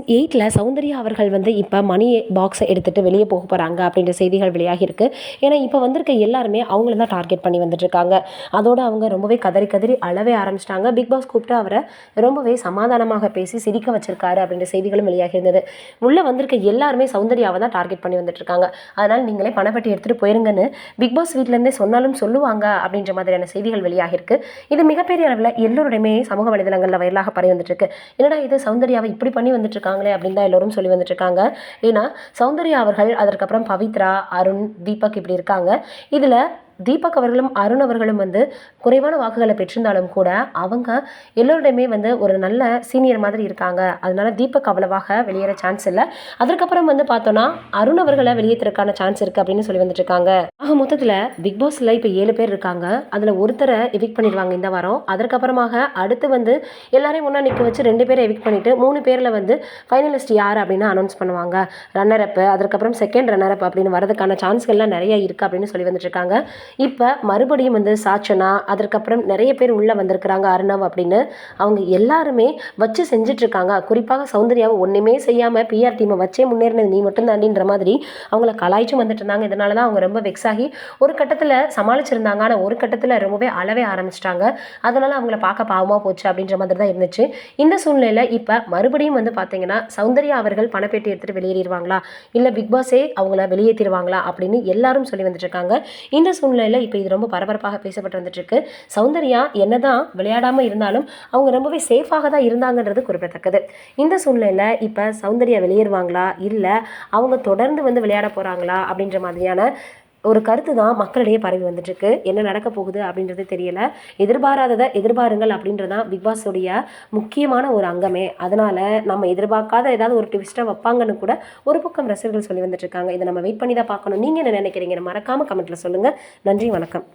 Season எயிட்டில் சௌந்தர்யா அவர்கள் வந்து இப்போ மணி பாக்ஸை எடுத்துகிட்டு வெளியே போக போகிறாங்க அப்படின்ற செய்திகள் வெளியாகிருக்கு ஏன்னா இப்போ வந்திருக்க எல்லாருமே அவங்கள தான் டார்கெட் பண்ணி வந்துட்டுருக்காங்க. அதோட அவங்க ரொம்பவே கதறி கதறி அளவே ஆரம்பிச்சிட்டாங்க. பிக் பாஸ் கூப்பிட்டு அவரை ரொம்பவே சமாதானமாக பேசி சிரிக்க வச்சிருக்காரு அப்படின்ற செய்திகளும் வெளியாகி இருந்தது உள்ளே வந்திருக்க எல்லாருமே சௌந்தர்யாவை தான் டார்கெட் பண்ணி வந்துட்டுருக்காங்க. அதனால் நீங்களே பணப்பட்டி எடுத்துகிட்டு போயிருங்கன்னு பிக் பாஸ் வீட்டிலேருந்தே சொன்னாலும் சொல்லுவாங்க அப்படின்ற மாதிரியான செய்திகள் வெளியாகிருக்கு இது மிகப்பெரிய அளவில் எல்லோருடையுமே சமூக வலைதளங்களில் வயலாக பரவி வந்துட்டுருக்கு. என்னடா இது? சௌந்தர்யாவை இப்படி பண்ணி வந்துட்டுருக்காங்க. இருக்காங்களே அப்படின்னு தான் எல்லோரும் சொல்லி வந்துட்டு இருக்காங்க ஏன்னா சௌந்தர்யா அவர்கள் அதற்கப்புறம் பவித்ரா அருண் தீபக் இப்படி இருக்காங்க. இதில் தீபக் அவர்களும் அருண் அவர்களும் வந்து குறைவான வாக்குகளை பெற்றிருந்தாலும் கூட அவங்க எல்லோருடையுமே வந்து ஒரு நல்ல சீனியர் மாதிரி இருக்காங்க. அதனால தீபக் அவ்வளவாக வெளியேற சான்ஸ் இல்லை. அதற்கப்புறம் வந்து பார்த்தோன்னா அருண் அவர்களை வெளியேற்றதுக்கான சான்ஸ் இருக்குது அப்படின்னு சொல்லி வந்துட்டு இருக்காங்க. ஆக மொத்தத்தில் பிக் பாஸில் இப்போ ஏழு பேர் இருக்காங்க. அதில் ஒருத்தரை எவிக் பண்ணிடுவாங்க இந்த வாரம். அதற்கப்புறமாக அடுத்து வந்து எல்லாரையும் ஒன்றா நிற்க வச்சு ரெண்டு பேரை எவிக் பண்ணிட்டு மூணு பேரில் வந்து ஃபைனலிஸ்ட் யார் அப்படின்னு அனௌன்ஸ் பண்ணுவாங்க. ரன்னர் அப் அதற்கப்புறம் செகண்ட் ரன்னர் அப் அப்படின்னு வரதுக்கான சான்ஸ்கள்லாம் நிறைய இருக்குது அப்படின்னு சொல்லி வந்துட்டு இருக்காங்க. இப்போ மறுபடியும் வந்து சாச்சனா அதற்கப்புறம் நிறைய பேர் உள்ளே வந்திருக்கிறாங்க அர்ணவ் அப்படின்னு. அவங்க எல்லாருமே வச்சு செஞ்சிட்ருக்காங்க. குறிப்பாக சௌந்தர்யாவை ஒன்றுமே செய்யாமல் பிஆர் டீமை வச்சே முன்னேறினது நீ மட்டும் தாண்டின்ற மாதிரி அவங்கள கலாய்ச்சும் வந்துட்டு இருந்தாங்க. இதனால தான் அவங்க ரொம்ப வெக்ஸ் ஆகி ஒரு கட்டத்தில் சமாளிச்சிருந்தாங்க. ஆனால் ஒரு கட்டத்தில் ரொம்பவே அளவே ஆரம்பிச்சிட்டாங்க. அதனால் அவங்கள பார்க்க பாவமாக போச்சு அப்படின்ற மாதிரி தான் இருந்துச்சு. இந்த சூழ்நிலையில் இப்போ மறுபடியும் வந்து பார்த்தீங்கன்னா சௌந்தர்யா அவர்கள் பணப்பேட்டி எடுத்துகிட்டு வெளியேறிடுவாங்களா? இல்லை பிக் பாஸே அவங்கள வெளியேற்றிடுவாங்களா அப்படின்னு எல்லாரும் சொல்லி வந்துட்டு இருக்காங்க இந்த சூழ்நிலையில் இப்போ இது ரொம்ப பரபரப்பாக பேசப்பட்டு வந்துட்டு இருக்கு சௌந்தர்யா என்னதான் விளையாடாமல் இருந்தாலும் அவங்க ரொம்பவே சேஃபாக தான் இருந்தாங்கன்றது குறிப்பிடத்தக்கது. இந்த சூழ்நிலையில் இப்போ சௌந்தர்யா வெளியேறுவாங்களா? இல்லை அவங்க தொடர்ந்து வந்து விளையாட போகிறாங்களா அப்படின்ற மாதிரியான ஒரு கருத்து தான் மக்களிடையே பரவி வந்துட்டுருக்கு. என்ன நடக்க போகுது அப்படின்றது தெரியல. எதிர்பாராததை எதிர்பாருங்கள் அப்படின்றதான் பிக் பாஸுடைய முக்கியமான ஒரு அங்கமே. அதனால் நம்ம எதிர்பார்க்காத ஏதாவது ஒரு ட்விஸ்ட்டாக வைப்பாங்கன்னு கூட ஒரு பக்கம் ரசிகர்கள் சொல்லி வந்துட்டுருக்காங்க. இதை நம்ம வெயிட் பண்ணி தான் பார்க்கணும். நீங்கள் என்ன நினைக்கிறீங்க மறக்காமல் கமெண்ட்டில் சொல்லுங்கள் நன்றி வணக்கம்.